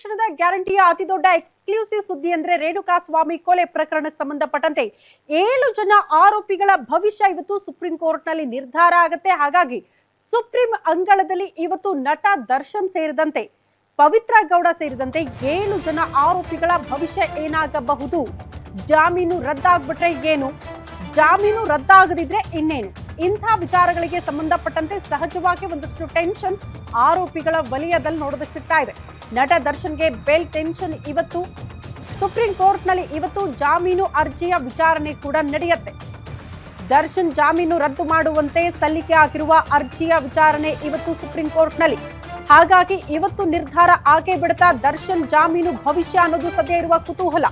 ಕ್ಷಣದ ಗ್ಯಾರಂಟಿಯ ಅತಿ ದೊಡ್ಡ ಎಕ್ಸ್ಕ್ಲೂಸಿವ್ ಸುದ್ದಿ ಅಂದ್ರೆ ರೇಣುಕಾ ಸ್ವಾಮಿ ಕೊಲೆ ಪ್ರಕರಣಕ್ಕೆ ಸಂಬಂಧಪಟ್ಟಂತೆ ಏಳು ಜನ ಆರೋಪಿಗಳ ಭವಿಷ್ಯ ಇವತ್ತು ಸುಪ್ರೀಂ ಕೋರ್ಟ್ನಲ್ಲಿ ನಿರ್ಧಾರ ಆಗುತ್ತೆ. ಹಾಗಾಗಿ ಸುಪ್ರೀಂ ಅಂಗಳದಲ್ಲಿ ಇವತ್ತು ನಟ ದರ್ಶನ್ ಸೇರಿದಂತೆ, ಪವಿತ್ರ ಗೌಡ ಸೇರಿದಂತೆ ಏಳು ಜನ ಆರೋಪಿಗಳ ಭವಿಷ್ಯ ಏನಾಗಬಹುದು? ಜಾಮೀನು ರದ್ದಾಗ್ಬಿಟ್ರೆ ಏನು? ಜಾಮೀನು ರದ್ದಾಗದಿದ್ರೆ ಇನ್ನೇನು? ಇಂಥ ವಿಚಾರಗಳಿಗೆ ಸಂಬಂಧಪಟ್ಟಂತೆ ಸಹಜವಾಗಿ ಒಂದಷ್ಟು ಟೆನ್ಷನ್ ಆರೋಪಿಗಳ ವಲಯದಲ್ಲಿ ನೋಡೋದಕ್ಕೆ ಸಿಗ್ತಾ ಇದೆ. ನಟ ದರ್ಶನ್ಗೆ ಬೆಲ್ ಟೆನ್ಷನ್ ಇವತ್ತು. ಸುಪ್ರೀಂ ಕೋರ್ಟ್ನಲ್ಲಿ ಇವತ್ತು ಜಾಮೀನು ಅರ್ಜಿಯ ವಿಚಾರಣೆ ಕೂಡ ನಡೆಯುತ್ತೆ. ದರ್ಶನ್ ಜಾಮೀನು ರದ್ದು ಮಾಡುವಂತೆ ಸಲ್ಲಿಕೆ ಆಗಿರುವ ಅರ್ಜಿಯ ವಿಚಾರಣೆ ಇವತ್ತು ಸುಪ್ರೀಂ ಕೋರ್ಟ್ನಲ್ಲಿ. ಹಾಗಾಗಿ ಇವತ್ತು ನಿರ್ಧಾರ ಆಗೇ ಬಿಡುತ್ತಾ ದರ್ಶನ್ ಜಾಮೀನು ಭವಿಷ್ಯ ಅನ್ನೋದು ಸದ್ಯ ಇರುವ ಕುತೂಹಲ.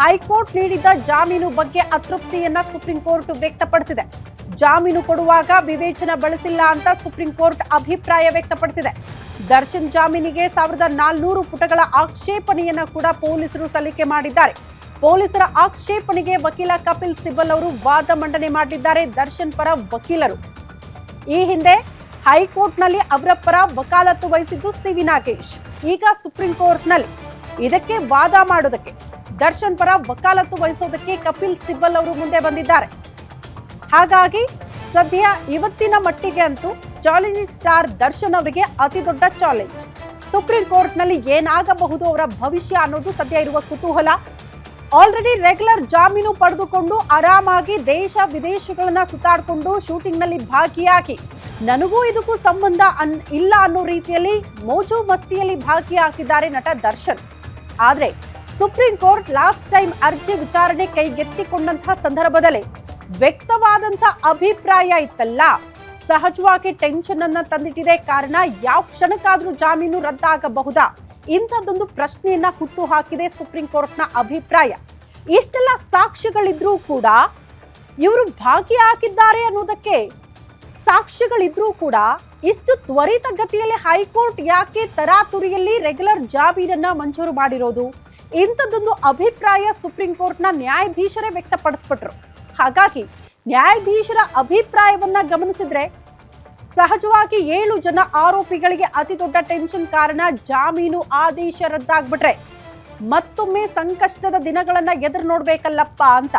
ಹೈಕೋರ್ಟ್ ನೀಡಿದ್ದ ಜಾಮೀನು ಬಗ್ಗೆ ಅತೃಪ್ತಿಯನ್ನ ಸುಪ್ರೀಂ ಕೋರ್ಟ್ ವ್ಯಕ್ತಪಡಿಸಿದೆ. ಜಾಮೀನು ಕೊಡುವಾಗ ವಿವೇಚನೆ ಬಳಸಿಲ್ಲ ಅಂತ ಸುಪ್ರೀಂ ಕೋರ್ಟ್ ಅಭಿಪ್ರಾಯ ವ್ಯಕ್ತಪಡಿಸಿದೆ. ದರ್ಶನ್ ಜಾಮೀನಿಗೆ ಸಾವಿರದ ನಾಲ್ನೂರು ಪುಟಗಳ ಆಕ್ಷೇಪಣೆಯನ್ನ ಕೂಡ ಪೊಲೀಸರು ಸಲ್ಲಿಕೆ ಮಾಡಿದ್ದಾರೆ. ಪೊಲೀಸರ ಆಕ್ಷೇಪಣೆಗೆ ವಕೀಲ ಕಪಿಲ್ ಸಿಬಲ್ ಅವರು ವಾದ ಮಂಡನೆ ಮಾಡಿದ್ದಾರೆ ದರ್ಶನ್ ಪರ ವಕೀಲರು. ಈ ಹಿಂದೆ ಹೈಕೋರ್ಟ್ನಲ್ಲಿ ಅವರ ಪರ ವಕಾಲತ್ತು ವಹಿಸಿದ್ದು ಸಿವಿ ನಾಗೇಶ್. ಈಗ ಸುಪ್ರೀಂ ಕೋರ್ಟ್ನಲ್ಲಿ. ಇದಕ್ಕೆ ವಾದ ಮಾಡೋದಕ್ಕೆ. ದರ್ಶನ್ ಪರ ವಕಾಲತ್ತು ವಹಿಸೋದಕ್ಕೆ ಕಪಿಲ್ ಸಿಬ್ಬಲ್ ಅವರು ಮುಂದೆ ಬಂದಿದ್ದಾರೆ. ಹಾಗಾಗಿ ಸದ್ಯ ಇವತ್ತಿನ ಮಟ್ಟಿಗೆ ಅಂತೂ ಚಾಲೆಂಜಿಂಗ್ ಸ್ಟಾರ್ ದರ್ಶನ್ ಅವರಿಗೆ ಅತಿ ದೊಡ್ಡ ಚಾಲೆಂಜ್ ಸುಪ್ರೀಂ ಕೋರ್ಟ್ನಲ್ಲಿ ಏನಾಗಬಹುದು ಅವರ ಭವಿಷ್ಯ ಅನ್ನೋದು ಸದ್ಯ ಇರುವ ಕುತೂಹಲ. ಆಲ್ರೆಡಿ ರೆಗ್ಯುಲರ್ ಜಾಮೀನು ಪಡೆದುಕೊಂಡು ಆರಾಮಾಗಿ ದೇಶ ವಿದೇಶಗಳನ್ನ ಸುತ್ತಾಡಿಕೊಂಡು ಶೂಟಿಂಗ್ನಲ್ಲಿ ಭಾಗಿಯಾಗಿ. ನನಗೂ ಇದಕ್ಕೂ ಸಂಬಂಧ ಅನ್, ಇಲ್ಲ ಅನ್ನೋ ರೀತಿಯಲ್ಲಿ ಮೋಜು ಮಸ್ತಿಯಲ್ಲಿ ಭಾಗಿಯಾಗಿದ್ದಾರೆ ನಟ ದರ್ಶನ್. ಆದರೆ ಸುಪ್ರೀಂ ಕೋರ್ಟ್ ಲಾಸ್ಟ್ ಟೈಮ್ ಅರ್ಜಿ ವಿಚಾರಣೆ ಕೈಗೆತ್ತಿಕೊಂಡಂತಹ ಸಂದರ್ಭದಲ್ಲಿ ವ್ಯಕ್ತವಾದಂತ ಅಭಿಪ್ರಾಯ ಇತ್ತಲ್ಲ. ಸಹಜವಾಗಿ ಟೆನ್ಷನ್ ಅನ್ನ ತಂದಿಟ್ಟಿದೆ ಕಾರಣ ಯಾವ ಕ್ಷಣಕ್ಕಾದ್ರೂ ಜಾಮೀನು ರದ್ದಾಗಬಹುದಾ? ಇಂಥದ್ದೊಂದು ಪ್ರಶ್ನೆಯನ್ನ ಹುಟ್ಟು ಹಾಕಿದೆ ಸುಪ್ರೀಂ ಕೋರ್ಟ್ನ ಅಭಿಪ್ರಾಯ. ಇಷ್ಟೆಲ್ಲ ಸಾಕ್ಷಿಗಳಿದ್ರೂ ಕೂಡ ಇವರು ಭಾಗಿಯಾಗಿದ್ದಾರೆ ಅನ್ನೋದಕ್ಕೆ ಸಾಕ್ಷಿಗಳಿದ್ರೂ ಕೂಡ ಇಷ್ಟು ತ್ವರಿತ ಗತಿಯಲ್ಲಿ ಹೈಕೋರ್ಟ್ ಯಾಕೆ ತರಾತುರಿಯಲ್ಲಿ ರೆಗ್ಯುಲರ್ ಜಾಮೀನನ್ನ ಮಂಜೂರು ಮಾಡಿರೋದು? ಇಂಥದ್ದೊಂದು ಅಭಿಪ್ರಾಯ ಸುಪ್ರೀಂ ಕೋರ್ಟ್ನ ನ್ಯಾಯಾಧೀಶರೇ ವ್ಯಕ್ತಪಡಿಸ್ಬಿಟ್ರು. ಹಾಗಾಗಿ ನ್ಯಾಯಾಧೀಶರ ಅಭಿಪ್ರಾಯವನ್ನ ಗಮನಿಸಿದ್ರೆ ಸಹಜವಾಗಿ ಏಳು ಜನ ಆರೋಪಿಗಳಿಗೆ ಅತಿ ದೊಡ್ಡ ಟೆನ್ಷನ್ ಕಾರಣ ಜಾಮೀನು ಆದೇಶ ರದ್ದಾಗ್ಬಿಟ್ರೆ ಮತ್ತೊಮ್ಮೆ ಸಂಕಷ್ಟದ ದಿನಗಳನ್ನ ಎದುರು ನೋಡ್ಬೇಕಲ್ಲಪ್ಪ ಅಂತ.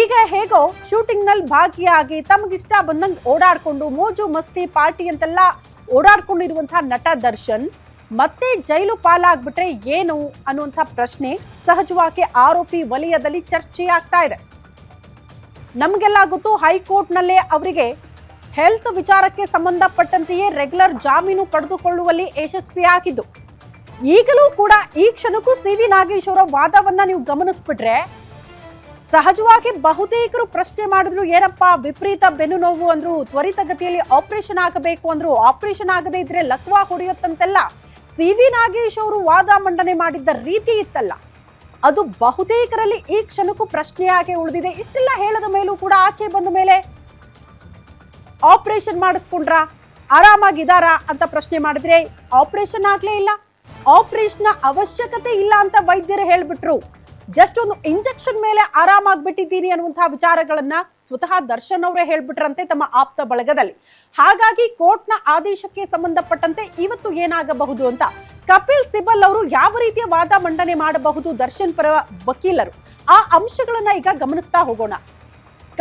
ಈಗ ಹೇಗೋ ಶೂಟಿಂಗ್ನಲ್ಲಿ ಭಾಗಿಯಾಗಿ ತಮಗಿಷ್ಟ ಬಂದಂಗೆ ಓಡಾಡ್ಕೊಂಡು ಮೋಜು ಮಸ್ತಿ ಪಾರ್ಟಿ ಅಂತೆಲ್ಲ ಓಡಾಡ್ಕೊಂಡಿರುವಂತಹ ನಟ ದರ್ಶನ್ ಮತ್ತೆ ಜೈಲು ಪಾಲಾಗ್ಬಿಟ್ರೆ ಏನು ಅನ್ನುವಂಥ ಪ್ರಶ್ನೆ ಸಹಜವಾಗಿ ಆರೋಪಿ ವಲಯದಲ್ಲಿ ಚರ್ಚೆಯಾಗ್ತಾ ಇದೆ. ನಮಗೆಲ್ಲ ಗೊತ್ತು ಹೈಕೋರ್ಟ್ನಲ್ಲೇ ಅವರಿಗೆ ಹೆಲ್ತ್ ವಿಚಾರಕ್ಕೆ ಸಂಬಂಧಪಟ್ಟಂತೆಯೇ ರೆಗ್ಯುಲರ್ ಜಾಮೀನು ಪಡೆದುಕೊಳ್ಳುವಲ್ಲಿ ಯಶಸ್ವಿಯಾಗಿದ್ದು ಈಗಲೂ ಕೂಡ ಈ ಕ್ಷಣಕ್ಕೂ ಸಿ ವಿ ನಾಗೇಶ್ ಅವರ ವಾದವನ್ನ ನೀವು ಗಮನಿಸ್ಬಿಟ್ರೆ ಸಹಜವಾಗಿ ಬಹುತೇಕರು ಪ್ರಶ್ನೆ ಮಾಡಿದ್ರು, ಏನಪ್ಪ ವಿಪರೀತ ಬೆನ್ನು ನೋವು ಅಂದ್ರು ತ್ವರಿತಗತಿಯಲ್ಲಿ ಆಪರೇಷನ್ ಆಗಬೇಕು ಅಂದ್ರು ಆಪರೇಷನ್ ಆಗದೇ ಇದ್ರೆ ಲಕ್ವಾ ಹೊಡೆಯುತ್ತಂತೆಲ್ಲ ಸಿ ವಿ ನಾಗೇಶ್ ಅವರು ವಾದ ಮಂಡನೆ ಮಾಡಿದ್ದ ರೀತಿ ಇತ್ತಲ್ಲ. ಅದು ಬಹುತೇಕರಲ್ಲಿ ಈ ಕ್ಷಣಕ್ಕೂ ಪ್ರಶ್ನೆಯಾಗಿ ಉಳಿದಿದೆ. ಇಷ್ಟೆಲ್ಲ ಹೇಳದ ಮೇಲೂ ಕೂಡ ಆಚೆ ಬಂದ ಮೇಲೆ ಆಪರೇಷನ್ ಮಾಡಿಸ್ಕೊಂಡ್ರ? ಆರಾಮಾಗಿದಾರ ಅಂತ ಪ್ರಶ್ನೆ ಮಾಡಿದ್ರೆ, ಆಪರೇಷನ್ ಆಗ್ಲೇ ಇಲ್ಲ. ಆಪರೇಷನ್ ಅವಶ್ಯಕತೆ ಇಲ್ಲ ಅಂತ ವೈದ್ಯರು ಹೇಳ್ಬಿಟ್ರು. ಜಸ್ಟ್ ಒಂದು ಇಂಜೆಕ್ಷನ್ ಮೇಲೆ ಆರಾಮಾಗ್ಬಿಟ್ಟಿದ್ದೀನಿ ಅನ್ನುವಂತಹ ವಿಚಾರಗಳನ್ನ ಸ್ವತಃ ದರ್ಶನ್ ಅವರೇ ಹೇಳ್ಬಿಟ್ರಂತೆ ತಮ್ಮ ಆಪ್ತ ಬಳಗದಲ್ಲಿ. ಹಾಗಾಗಿ ಕೋರ್ಟ್ನ ಆದೇಶಕ್ಕೆ ಸಂಬಂಧಪಟ್ಟಂತೆ ಇವತ್ತು ಏನಾಗಬಹುದು ಅಂತ ಕಪಿಲ್ ಸಿಬಲ್ ಅವರು ಯಾವ ರೀತಿಯ ವಾದ ಮಂಡನೆ ಮಾಡಬಹುದು ದರ್ಶನ್ ಪರ ವಕೀಲರು? ಆ ಅಂಶಗಳನ್ನ ಈಗ ಗಮನಿಸ್ತಾ ಹೋಗೋಣ.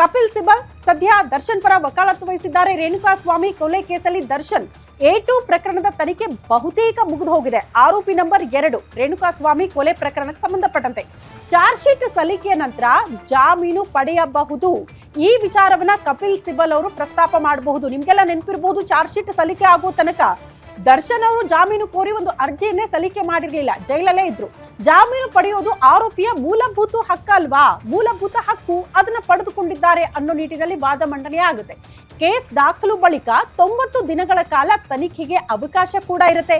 ಕಪಿಲ್ ಸಿಬಲ್ ಸದ್ಯ ದರ್ಶನ್ ಪರ ವಕಾಲತ್ತು ವಹಿಸಿದ್ದಾರೆ. ರೇಣುಕಾ ಸ್ವಾಮಿ ಕೊಲೆ ಕೇಸಲ್ಲಿ ದರ್ಶನ್ ಎ ಟು ಪ್ರಕರಣದ ತನಿಖೆ ಬಹುತೇಕ ಮುಗಿದು ಹೋಗಿದೆ ಆರೋಪಿ ನಂಬರ್ ಎರಡು, ರೇಣುಕಾಸ್ವಾಮಿ ಕೊಲೆ ಪ್ರಕರಣಕ್ಕೆ ಸಂಬಂಧಪಟ್ಟಂತೆ. ಚಾರ್ಜ್ ಶೀಟ್ ಸಲ್ಲಿಕೆಯ ನಂತರ ಜಾಮೀನು ಪಡೆಯಬಹುದು. ಈ ವಿಚಾರವನ್ನ ಕಪಿಲ್ ಸಿಬಲ್ ಅವರು ಪ್ರಸ್ತಾಪ ಮಾಡಬಹುದು. ನಿಮ್ಗೆಲ್ಲ ನೆನಪಿರಬಹುದು ಚಾರ್ಜ್ ಶೀಟ್ ಸಲ್ಲಿಕೆ ಆಗೋ ತನಕ ದರ್ಶನ್ ಅವರು ಜಾಮೀನು ಕೋರಿ ಒಂದು ಅರ್ಜಿಯನ್ನೇ ಸಲ್ಲಿಕೆ ಮಾಡಿರಲಿಲ್ಲ. ಜೈಲಲ್ಲೇ ಇದ್ರು. ಜಾಮೀನು ಪಡೆಯೋದು ಆರೋಪಿಯ ಮೂಲಭೂತ ಹಕ್ಕಲ್ವಾ? ಮೂಲಭೂತ ಹಕ್ಕು ಅದನ್ನ ಪಡೆದುಕೊಂಡಿದ್ದಾರೆ ಅನ್ನೋ ನಿಟ್ಟಿನಲ್ಲಿ ವಾದ ಮಂಡನೆ ಆಗುತ್ತೆ. ಕೇಸ್ ದಾಖಲು ಬಳಿಕ ತೊಂಬತ್ತು ದಿನಗಳ ಕಾಲ ತನಿಖೆಗೆ ಅವಕಾಶ ಕೂಡ ಇರುತ್ತೆ.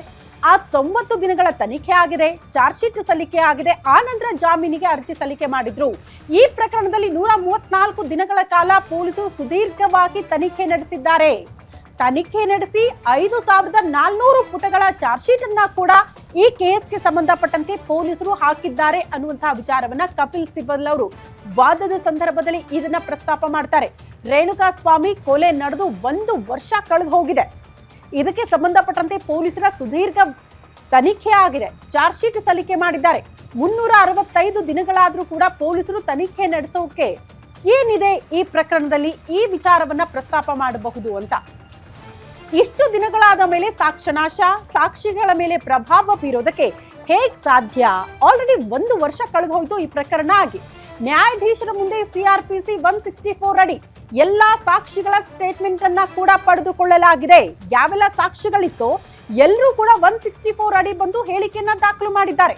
ಆ ತೊಂಬತ್ತು ದಿನಗಳ ತನಿಖೆ ಆಗಿದೆ, ಚಾರ್ಜ್ ಶೀಟ್ ಸಲ್ಲಿಕೆ ಆಗಿದೆ ಆ ನಂತರ ಜಾಮೀನಿಗೆ ಅರ್ಜಿ ಸಲ್ಲಿಕೆ ಮಾಡಿದ್ರು. ಈ ಪ್ರಕರಣದಲ್ಲಿ ನೂರ ಮೂವತ್ನಾಲ್ಕು ದಿನಗಳ ಕಾಲ ಪೊಲೀಸರು ಸುದೀರ್ಘವಾಗಿ ತನಿಖೆ ನಡೆಸಿದ್ದಾರೆ. ತನಿಖೆ ನಡೆಸಿ ಐದು ಸಾವಿರದ ನಾಲ್ನೂರು ಪುಟಗಳ ಚಾರ್ಜ್ ಶೀಟ್ ಅನ್ನ ಕೂಡ ಈ ಕೇಸ್ಗೆ ಸಂಬಂಧಪಟ್ಟಂತೆ ಪೊಲೀಸರು ಹಾಕಿದ್ದಾರೆ ಅನ್ನುವಂತಹ ವಿಚಾರವನ್ನ ಕಪಿಲ್ ಸಿಬಲ್ ಅವರು ವಾದದ ಸಂದರ್ಭದಲ್ಲಿ ಇದನ್ನ ಪ್ರಸ್ತಾಪ ಮಾಡ್ತಾರೆ. ರೇಣುಕಾ ಸ್ವಾಮಿ ಕೊಲೆ ನಡೆದು ಒಂದು ವರ್ಷ ಕಳೆದು ಹೋಗಿದೆ. ಇದಕ್ಕೆ ಸಂಬಂಧಪಟ್ಟಂತೆ ಪೊಲೀಸರ ಸುದೀರ್ಘ ತನಿಖೆ ಆಗಿದೆ. ಚಾರ್ಜ್ ಶೀಟ್ ಸಲ್ಲಿಕೆ ಮಾಡಿದ್ದಾರೆ. ಮುನ್ನೂರ ಅರವತ್ತೈದು ದಿನಗಳಾದರೂ ಕೂಡ ಪೊಲೀಸರು ತನಿಖೆ ನಡೆಸೋಕೆ ಏನಿದೆ ಈ ಪ್ರಕರಣದಲ್ಲಿ ಈ ವಿಚಾರವನ್ನ ಪ್ರಸ್ತಾಪ ಮಾಡಬಹುದು ಅಂತ. ಇಷ್ಟು ದಿನಗಳಾದ ಮೇಲೆ ಸಾಕ್ಷ್ಯನಾಶ ಸಾಕ್ಷಿಗಳ ಮೇಲೆ ಪ್ರಭಾವ ಬೀರೋದಕ್ಕೆ ಹೇಗ್ ಸಾಧ್ಯ? ಆಲ್ರೆಡಿ ಒಂದು ವರ್ಷ ಕಳೆದು ಹೋಯ್ತು ಈ ಪ್ರಕರಣ ಆಗಿ. ನ್ಯಾಯಾಧೀಶರ ಮುಂದೆ ಸಿಆರ್ಪಿಸಿ ಒನ್ ಸಿಕ್ಸ್ಟಿ ಫೋರ್ ಅಡಿ ಎಲ್ಲಾ ಸಾಕ್ಷಿಗಳ ಸ್ಟೇಟ್ಮೆಂಟ್ ಅನ್ನ ಕೂಡ ಪಡೆದುಕೊಳ್ಳಲಾಗಿದೆ. ಯಾವೆಲ್ಲ ಸಾಕ್ಷಿಗಳಿತ್ತೋ ಎಲ್ಲರೂ ಕೂಡ ಒನ್ ಸಿಕ್ಸ್ಟಿ ಫೋರ್ ಅಡಿ ಬಂದು ಹೇಳಿಕೆಯನ್ನ ದಾಖಲು ಮಾಡಿದ್ದಾರೆ.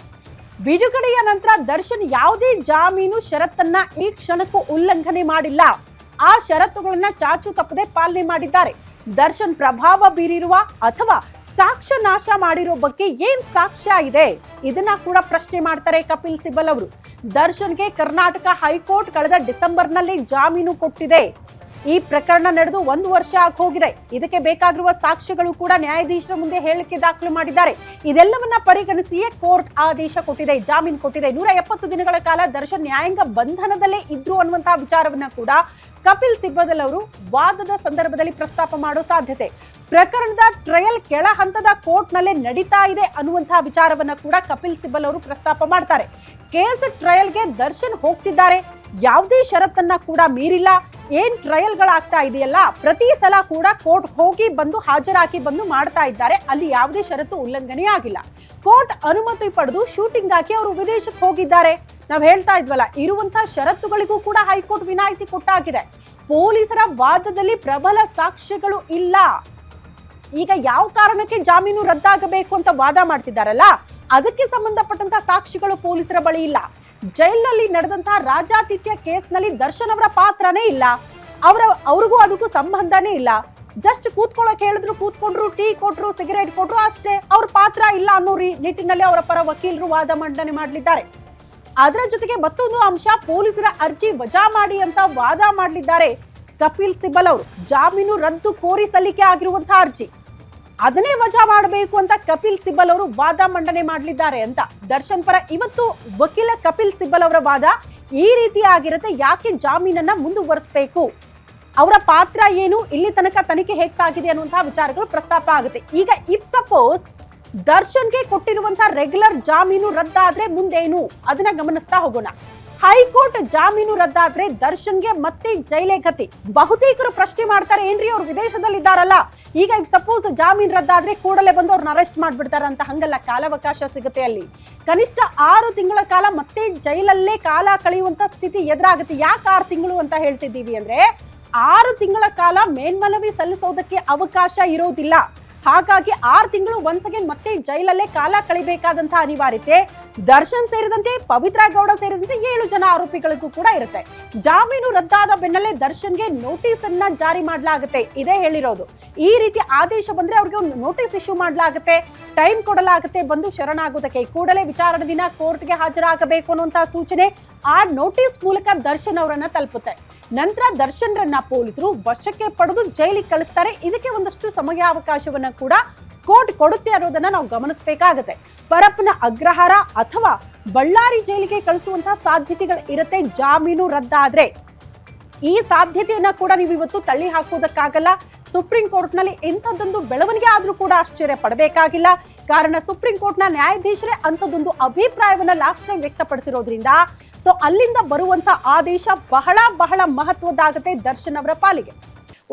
ಬಿಡುಗಡೆಯ ನಂತರ ದರ್ಶನ್ ಯಾವುದೇ ಜಾಮೀನು, ಷರತ್ತನ್ನ ಈ ಕ್ಷಣಕ್ಕೂ ಉಲ್ಲಂಘನೆ ಮಾಡಿಲ್ಲ. ಆ ಷರತ್ತುಗಳನ್ನ ಚಾಚು ತಪ್ಪದೆ ಪಾಲನೆ ಮಾಡಿದ್ದಾರೆ. ದರ್ಶನ್ ಪ್ರಭಾವ ಬೀರಿರುವ ಅಥವಾ ಸಾಕ್ಷ್ಯ ನಾಶ ಮಾಡಿರೋ ಬಗ್ಗೆ ಏನ್ ಸಾಕ್ಷ್ಯ ಇದೆ? ಇದನ್ನ ಕೂಡ ಪ್ರಶ್ನೆ ಮಾಡ್ತಾರೆ ಕಪಿಲ್ ಸಿಬಲ್ ಅವರು. ದರ್ಶನ್ಗೆ ಕರ್ನಾಟಕ ಹೈಕೋರ್ಟ್ ಕಳೆದ ಡಿಸೆಂಬರ್ನಲ್ಲಿ ಜಾಮೀನು ಕೊಟ್ಟಿದೆ. ಈ ಪ್ರಕರಣ ನಡೆದು ಒಂದು ವರ್ಷ ಆಗಿ ಹೋಗಿದೆ. ಇದಕ್ಕೆ ಬೇಕಾಗಿರುವ ಸಾಕ್ಷ್ಯಗಳು ಕೂಡ ನ್ಯಾಯಾಧೀಶರ ಮುಂದೆ ಹೇಳಿಕೆ ದಾಖಲು ಮಾಡಿದ್ದಾರೆ. ಇದೆಲ್ಲವನ್ನ ಪರಿಗಣಿಸಿಯೇ ಕೋರ್ಟ್ ಆದೇಶ ಕೊಟ್ಟಿದೆ, ಜಾಮೀನು ಕೊಟ್ಟಿದೆ. ನೂರ ಎಪ್ಪತ್ತು ದಿನಗಳ ಕಾಲ ದರ್ಶನ್ ನ್ಯಾಯಾಂಗ ಬಂಧನದಲ್ಲೇ ಇದ್ರು ಅನ್ನುವಂತಹ ವಿಚಾರವನ್ನ ಕೂಡ ಕಪಿಲ್ ಸಿಬ್ಬಲ್ ಅವರು ವಾದದ ಸಂದರ್ಭದಲ್ಲಿ ಪ್ರಸ್ತಾಪ ಮಾಡೋ ಸಾಧ್ಯತೆ. ಪ್ರಕರಣದ ಟ್ರಯಲ್ ಕೆಳ ಹಂತದ ಕೋರ್ಟ್ನಲ್ಲೇ ನಡೀತಾ ಇದೆ ಅನ್ನುವಂತಹ ವಿಚಾರವನ್ನ ಕೂಡ ಕಪಿಲ್ ಸಿಬ್ಬಲ್ ಅವರು ಪ್ರಸ್ತಾಪ ಮಾಡ್ತಾರೆ. ಕೇಸ್ ಟ್ರಯಲ್ಗೆ ದರ್ಶನ್ ಹೋಗ್ತಿದ್ದಾರೆ. ಯಾವುದೇ ಷರತ್ತನ್ನ ಕೂಡ ಮೀರಿಲ್ಲ. ಏನ್ ಟ್ರಯಲ್ಗಳಾಗ್ತಾ ಇದೆಯಲ್ಲ, ಪ್ರತಿ ಸಲ ಕೂಡ ಕೋರ್ಟ್ ಹೋಗಿ ಬಂದು ಹಾಜರಾಗಿ ಬಂದು ಮಾಡ್ತಾ ಇದ್ದಾರೆ. ಅಲ್ಲಿ ಯಾವುದೇ ಷರತ್ತು ಉಲ್ಲಂಘನೆ ಆಗಿಲ್ಲ. ಕೋರ್ಟ್ ಅನುಮತಿ ಪಡೆದು ಶೂಟಿಂಗ್ ಹಾಕಿ ಅವರು ವಿದೇಶಕ್ಕೆ ಹೋಗಿದ್ದಾರೆ. ನಾವು ಹೇಳ್ತಾ ಇದ್ವಲ್ಲ ಇರುವಂತಹ ಷರತ್ತುಗಳಿಗೂ ಕೂಡ ಹೈಕೋರ್ಟ್ ವಿನಾಯಿತಿ ಕೊಟ್ಟಾಗಿದೆ. ಪೊಲೀಸರ ವಾದದಲ್ಲಿ ಪ್ರಬಲ ಸಾಕ್ಷ್ಯಗಳು ಇಲ್ಲ. ಈಗ ಯಾವ ಕಾರಣಕ್ಕೆ ಜಾಮೀನು ರದ್ದಾಗಬೇಕು ಅಂತ ವಾದ ಮಾಡ್ತಿದ್ದಾರಲ್ಲ, ಅದಕ್ಕೆ ಸಂಬಂಧಪಟ್ಟಂತ ಸಾಕ್ಷಿಗಳು ಪೊಲೀಸರ ಬಳಿ ಇಲ್ಲ. ಜೈಲಿನಲ್ಲಿ ನಡೆದಂತಹ ರಾಜಾತಿಥ್ಯ ಕೇಸ್ನಲ್ಲಿ ದರ್ಶನ್ ಅವರ ಪಾತ್ರನೇ ಇಲ್ಲ. ಅವರ, ಅವ್ರಿಗೂ ಅದಕ್ಕೂ ಸಂಬಂಧನೇ ಇಲ್ಲ. ಜಸ್ಟ್ ಕೂತ್ಕೊಳ್ಳೋಕೆ ಹೇಳಿದ್ರು, ಕೂತ್ಕೊಂಡ್ರು, ಟೀ ಕೊಟ್ರು, ಸಿಗರೇಟ್ ಕೊಟ್ರು ಅಷ್ಟೇ. ಅವ್ರ ಪಾತ್ರ ಇಲ್ಲ ಅನ್ನೋ ರೀ, ನಿಟ್ಟಿನಲ್ಲಿ ಅವರ ಪರ ವಕೀಲರು ವಾದ ಮಂಡನೆ ಮಾಡಲಿದ್ದಾರೆ. ಅದರ ಜೊತೆಗೆ ಮತ್ತೊಂದು ಅಂಶ, ಪೊಲೀಸರ ಅರ್ಜಿ ವಜಾ ಮಾಡಿ ಅಂತ ವಾದ ಮಾಡಲಿದ್ದಾರೆ ಕಪಿಲ್ ಸಿಬಲ್ ಅವರು. ಜಾಮೀನು ರದ್ದು ಕೋರಿ ಸಲ್ಲಿಕೆ ಆಗಿರುವಂತಹ ಅರ್ಜಿ. ಅದನ್ನೇ ವಜಾ ಮಾಡಬೇಕು ಅಂತ ಕಪಿಲ್ ಸಿಬ್ಬಲ್ ಅವರು ವಾದ ಮಂಡನೆ ಮಾಡಲಿದ್ದಾರೆ ಅಂತ. ದರ್ಶನ್ ಪರ ಇವತ್ತು ವಕೀಲ ಕಪಿಲ್ ಸಿಬ್ಬಲ್ ಅವರ ವಾದ ಈ ರೀತಿ ಆಗಿರುತ್ತೆ, ಯಾಕೆ ಜಾಮೀನನ್ನ ಮುಂದುವರಿಸಬೇಕು? ಅವರ ಪಾತ್ರ ಏನು? ಇಲ್ಲಿ ತನಕ ತನಿಖೆ ಹೇಗೆ ಸಾಗಿದೆ ಅನ್ನುವಂತಹ ವಿಚಾರಗಳು ಪ್ರಸ್ತಾಪ ಆಗುತ್ತೆ. ಈಗ ಇಫ್ ಸಪೋಸ್ ದರ್ಶನ್ಗೆ ಕೊಟ್ಟಿರುವಂತಹ ರೆಗ್ಯುಲರ್ ಜಾಮೀನು ರದ್ದಾದ್ರೆ ಮುಂದೇನು? ಅದನ್ನ ಗಮನಿಸ್ತಾ ಹೋಗೋಣ. ಹೈಕೋರ್ಟ್ ಜಾಮೀನು ರದ್ದಾದ್ರೆ ದರ್ಶನ್ಗೆ ಮತ್ತೆ ಜೈಲೇ ಗತಿ. ಬಹುತೇಕರು ಪ್ರಶ್ನೆ ಮಾಡ್ತಾರೆ, ಏನ್ರಿ ಅವ್ರು ವಿದೇಶದಲ್ಲಿ ಇದ್ದಾರಲ್ಲ ಈಗ ಸಪೋಸ್ ಜಾಮೀನು ರದ್ದಾದ್ರೆ ಕೂಡಲೇ ಬಂದು ಅವ್ರನ್ನ ಅರೆಸ್ಟ್ ಮಾಡ್ಬಿಡ್ತಾರ ಅಂತ ಹಂಗಲ್ಲ ಕಾಲಾವಕಾಶ ಸಿಗುತ್ತೆ ಅಲ್ಲಿ. ಕನಿಷ್ಠ ಆರು ತಿಂಗಳ ಕಾಲ ಮತ್ತೆ ಜೈಲಲ್ಲೇ ಕಾಲ ಕಳೆಯುವಂತ ಸ್ಥಿತಿ ಎದುರಾಗುತ್ತೆ. ಯಾಕೆ ಆರು ತಿಂಗಳು ಅಂತ ಹೇಳ್ತಿದ್ದೀವಿ ಅಂದ್ರೆ, ಆರು ತಿಂಗಳ ಕಾಲ ಮೇಲ್ಮನವಿ ಸಲ್ಲಿಸೋದಕ್ಕೆ ಅವಕಾಶ ಇರೋದಿಲ್ಲ. ಹಾಗಾಗಿ ಆರು ತಿಂಗಳು ಒನ್ಸ್ ಅಗೇನ್ ಮತ್ತೆ ಜೈಲಲ್ಲೇ ಕಾಲ ಕಳಿಬೇಕಾದಂತಹ ಅನಿವಾರ್ಯತೆ. ದರ್ಶನ್ ಸೇರಿದಂತೆ ಪವಿತ್ರ ಗೌಡ ಸೇರಿದಂತೆ ಏಳು ಜನ ಆರೋಪಿಗಳಿಗೂ ಕೂಡ ಇರುತ್ತೆ. ಜಾಮೀನು ರದ್ದಾದ ಬೆನ್ನಲ್ಲೇ ದರ್ಶನ್ಗೆ ನೋಟಿಸ್ ಅನ್ನ ಜಾರಿ ಮಾಡಲಾಗುತ್ತೆ. ಇದೇ ಹೇಳಿರೋದು. ಈ ರೀತಿ ಆದೇಶ ಬಂದ್ರೆ ಅವ್ರಿಗೆ ಒಂದು ನೋಟಿಸ್ ಇಶ್ಯೂ ಮಾಡಲಾಗುತ್ತೆ. ಟೈಮ್ ಕೊಡಲಾಗುತ್ತೆ ಬಂದು ಶರಣಾಗೋದಕ್ಕೆ. ಕೂಡಲೇ ವಿಚಾರಣೆ ದಿನ ಕೋರ್ಟ್ಗೆ ಹಾಜರಾಗಬೇಕು ಅನ್ನುವಂತಹ ಸೂಚನೆ ಆ ನೋಟಿಸ್ ಮೂಲಕ ದರ್ಶನ್ ಅವರನ್ನ ತಲುಪುತ್ತೆ. ನಂತರ ದರ್ಶನ್ರನ್ನ ಪೊಲೀಸರು ವಶಕ್ಕೆ ಪಡೆದು ಜೈಲಿಗೆ ಕಳಿಸ್ತಾರೆ. ಇದಕ್ಕೆ ಒಂದಷ್ಟು ಸಮಯಾವಕಾಶವನ್ನ ಕೂಡ ಕೋರ್ಟ್ ಕೊಡುತ್ತೆ ಅನ್ನೋದನ್ನ ನಾವು ಗಮನಿಸಬೇಕಾಗುತ್ತೆ. ಪರಪ್ಪನ ಅಗ್ರಹಾರ ಅಥವಾ ಬಳ್ಳಾರಿ ಜೈಲಿಗೆ ಕಳಿಸುವಂತಹ ಸಾಧ್ಯತೆಗಳು ಇರುತ್ತೆ, ಜಾಮೀನು ರದ್ದಾದ್ರೆ. ಈ ಸಾಧ್ಯತೆಯನ್ನ ಕೂಡ ನೀವು ಇವತ್ತು ತಳ್ಳಿ ಹಾಕುವುದಕ್ಕಾಗಲ್ಲ. ಸುಪ್ರೀಂ ಕೋರ್ಟ್ನಲ್ಲಿ ಇಂಥದ್ದೊಂದು ಬೆಳವಣಿಗೆ ಆದ್ರೂ ಕೂಡ ಆಶ್ಚರ್ಯ ಪಡಬೇಕಾಗಿಲ್ಲ. ಕಾರಣ ಸುಪ್ರೀಂ ಕೋರ್ಟ್ನ ನ್ಯಾಯಾಧೀಶರೇ ಅಂಥದ್ದೊಂದು ಅಭಿಪ್ರಾಯವನ್ನ ಲಾಸ್ಟ್ ಟೈಮ್ ವ್ಯಕ್ತಪಡಿಸಿರೋದ್ರಿಂದ ಸೊ ಅಲ್ಲಿಂದ ಬರುವಂತ ಆದೇಶ ಬಹಳ ಬಹಳ ಮಹತ್ವದ್ದಾಗುತ್ತೆ ದರ್ಶನ್ ಅವರ ಪಾಲಿಗೆ.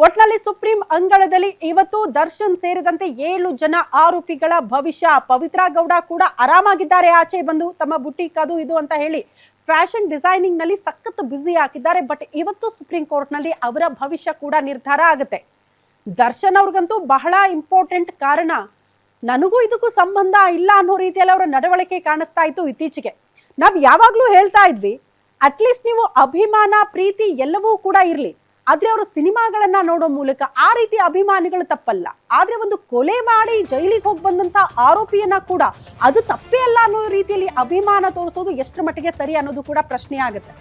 ಒಟ್ನಲ್ಲಿ ಸುಪ್ರೀಂ ಅಂಗಳದಲ್ಲಿ ಇವತ್ತು ದರ್ಶನ್ ಸೇರಿದಂತೆ ಏಳು ಜನ ಆರೋಪಿಗಳ ಭವಿಷ್ಯ. ಪವಿತ್ರ ಗೌಡ ಕೂಡ ಆರಾಮಾಗಿದ್ದಾರೆ. ಆಚೆ ಬಂದು ತಮ್ಮ ಬುಟ್ಟಿ ಕದು ಇದು ಅಂತ ಹೇಳಿ ಫ್ಯಾಷನ್ ಡಿಸೈನಿಂಗ್ನಲ್ಲಿ ಸಖತ್ ಬ್ಯುಸಿ ಹಾಕಿದ್ದಾರೆ. ಬಟ್ ಇವತ್ತು ಸುಪ್ರೀಂ ಕೋರ್ಟ್ನಲ್ಲಿ ಅವರ ಭವಿಷ್ಯ ಕೂಡ ನಿರ್ಧಾರ ಆಗುತ್ತೆ. ದರ್ಶನ್ ಅವ್ರಿಗಂತೂ ಬಹಳ ಇಂಪಾರ್ಟೆಂಟ್ ಕಾರಣ. ನನಗೂ ಇದಕ್ಕೂ ಸಂಬಂಧ ಇಲ್ಲ ಅನ್ನೋ ರೀತಿಯಲ್ಲಿ ಅವರ ನಡವಳಿಕೆ ಕಾಣಿಸ್ತಾ ಇತ್ತು ಇತ್ತೀಚೆಗೆ. ನಾವು ಯಾವಾಗ್ಲೂ ಹೇಳ್ತಾ ಇದ್ವಿ ಅಟ್ಲೀಸ್ಟ್ ನೀವು ಅಭಿಮಾನ, ಪ್ರೀತಿ ಎಲ್ಲವೂ ಕೂಡ ಇರ್ಲಿ. ಆದ್ರೆ ಅವರು ಸಿನಿಮಾಗಳನ್ನ ನೋಡೋ ಮೂಲಕ ಆ ರೀತಿ ಅಭಿಮಾನಿಗಳು ತಪ್ಪಲ್ಲ. ಆದ್ರೆ ಒಂದು ಕೊಲೆ ಮಾಡಿ ಜೈಲಿಗೆ ಹೋಗಿ ಬಂದಂತ ಆರೋಪಿಯನ್ನ ಕೂಡ ಅದು ತಪ್ಪೇ ಅಲ್ಲ ಅನ್ನೋ ರೀತಿಯಲ್ಲಿ ಅಭಿಮಾನ ತೋರಿಸೋದು ಎಷ್ಟರ ಮಟ್ಟಿಗೆ ಸರಿ ಅನ್ನೋದು ಕೂಡ ಪ್ರಶ್ನೆ ಆಗುತ್ತೆ.